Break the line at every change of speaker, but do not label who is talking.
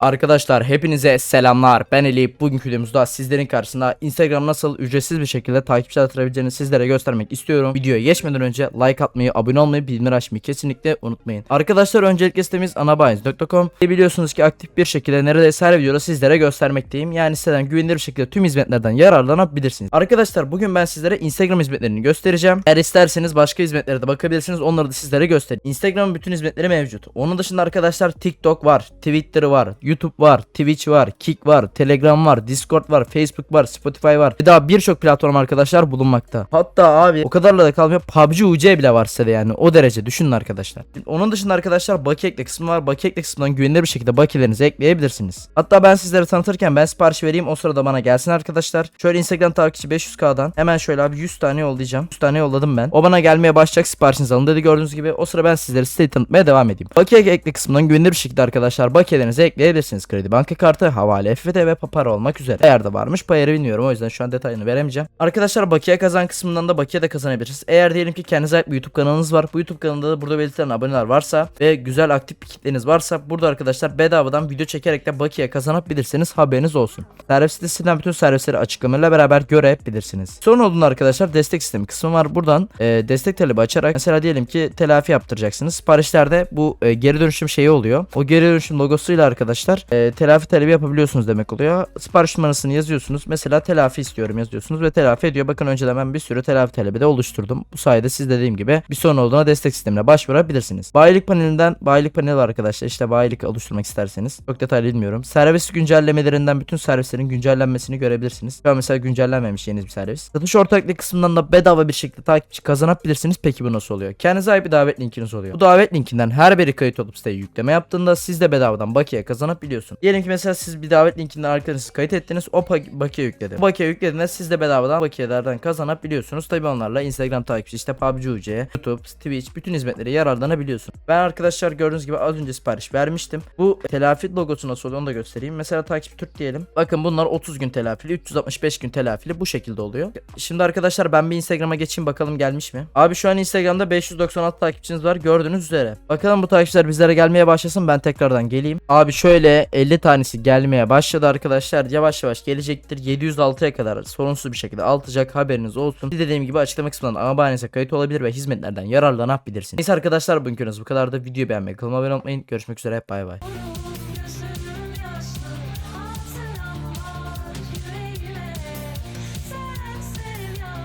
Arkadaşlar hepinize selamlar. Ben Eli. Bugünkü videomuzda sizlerin karşısında Instagram nasıl ücretsiz bir şekilde takipçi artırabileceğini sizlere göstermek istiyorum. Videoya geçmeden önce like atmayı, abone olmayı, bildirimleri açmayı kesinlikle unutmayın. Arkadaşlar öncelikle sitemiz anabayins.com. Biliyorsunuz ki aktif bir şekilde neredeyse her videoda sizlere göstermekteyim. Yani siteden güvenilir bir şekilde tüm hizmetlerden yararlanabilirsiniz. Arkadaşlar bugün ben sizlere Instagram hizmetlerini göstereceğim. Eğer isterseniz başka hizmetlere de bakabilirsiniz. Onları da sizlere göstereyim. Instagram'ın bütün hizmetleri mevcut. Onun dışında arkadaşlar TikTok var, Twitter var, YouTube var, Twitch var, Kick var, Telegram var, Discord var, Facebook var, Spotify var. Ve daha birçok platform arkadaşlar bulunmakta. Hatta abi o kadarla da kalmıyor. PUBG UC bile var sitede yani. O derece düşünün arkadaşlar. Onun dışında arkadaşlar bakiye ekle kısmı var. Bakiye ekle kısmından güvenilir bir şekilde bakiyelerinizi ekleyebilirsiniz. Hatta ben sizlere tanıtırken ben sipariş vereyim. O sırada bana gelsin arkadaşlar. Şöyle Instagram takipçi 500k'dan hemen şöyle abi 100 tane yollayacağım. 100 tane yolladım ben. O bana gelmeye başlayacak siparişinizi alın dedi gördüğünüz gibi. O sıra ben sizlere siteyi tanıtmaya devam edeyim. Bakiye ekle kısmından güvenilir bir şekilde arkadaşlar bakiyelerinizi ekleyebilirsiniz. Kredi banka kartı, havale, FT ve papara olmak üzere. Eğer de varmış payarı bilmiyorum o yüzden şu an detayını veremeyeceğim. Arkadaşlar bakiye kazan kısmından da bakiye de kazanabilirsiniz. Eğer diyelim ki kendinize bir YouTube kanalınız var. Bu YouTube kanalında da burada belirtilen aboneler varsa ve güzel aktif bir kitleniz varsa burada arkadaşlar bedavadan video çekerek de bakiye kazanabilirsiniz. Haberiniz olsun. Servis sitesinden bütün servisleri açıklamayla beraber görebilirsiniz. Sorun olduğunda arkadaşlar destek sistemi kısmı var. Buradan e, destek talebi açarak mesela diyelim ki telafi yaptıracaksınız. Siparişlerde bu e, geri dönüşüm şeyi oluyor. O geri dönüşüm logosuyla arkadaşlar e, telafi talebi yapabiliyorsunuz demek oluyor. Sipariş numarasını yazıyorsunuz. Mesela telafi istiyorum yazıyorsunuz ve telafi ediyor. Bakın önceden ben bir sürü telafi talebi de oluşturdum. Bu sayede siz dediğim gibi bir sorun olduğuna destek sistemine başvurabilirsiniz. Bayilik panelinden bayilik paneli arkadaşlar. İşte bayilik oluşturmak isterseniz. Çok detaylı bilmiyorum. Servis güncellemelerinden bütün servislerin güncellenmesini görebilirsiniz. An mesela güncellenmemiş yeni bir servis. Satış ortaklık kısmından da bedava bir şekilde takipçi kazanabilirsiniz. Peki bu nasıl oluyor? Kendinize ait bir davet linkiniz oluyor. Bu davet linkinden her biri kayıt olup siteye yükleme yaptığında siz de bedavadan bakiye kazanabiliyorsun. Diyelim ki mesela siz bir davet linkinden arkadaşınızı kayıt ettiniz. O bakiye yükledi. O bakiye yüklediğinde siz de bedavadan bakiyelerden kazanabiliyorsunuz. Tabi onlarla Instagram takipçi işte PUBG UC, YouTube, Twitch bütün hizmetleri yararlanabiliyorsun. Ben arkadaşlar gördüğünüz gibi az önce sipariş vermiştim. Bu telafi logosu nasıl oluyor onu da göstereyim. Mesela takipçi Türk diyelim. Bakın bunlar 30 gün telafili, 365 gün telafili bu şekilde oluyor. Şimdi arkadaşlar ben bir Instagram'a geçeyim bakalım gelmiş mi? Abi şu an Instagram'da 596 takipçiniz var gördüğünüz üzere. Bakalım bu takipçiler bizlere gelmeye başlasın ben tekrardan geleyim. Abi şöyle 50 tanesi gelmeye başladı arkadaşlar. Yavaş yavaş gelecektir. 706'ya kadar sorunsuz bir şekilde altacak haberiniz olsun. Dediğim gibi açıklama kısmından abonenize kayıt olabilir ve hizmetlerden yararlanabilirsiniz. Neyse arkadaşlar bugünkü bu kadar da video beğenmeyi, kanalıma abone olmayı. Görüşmek üzere bay bay.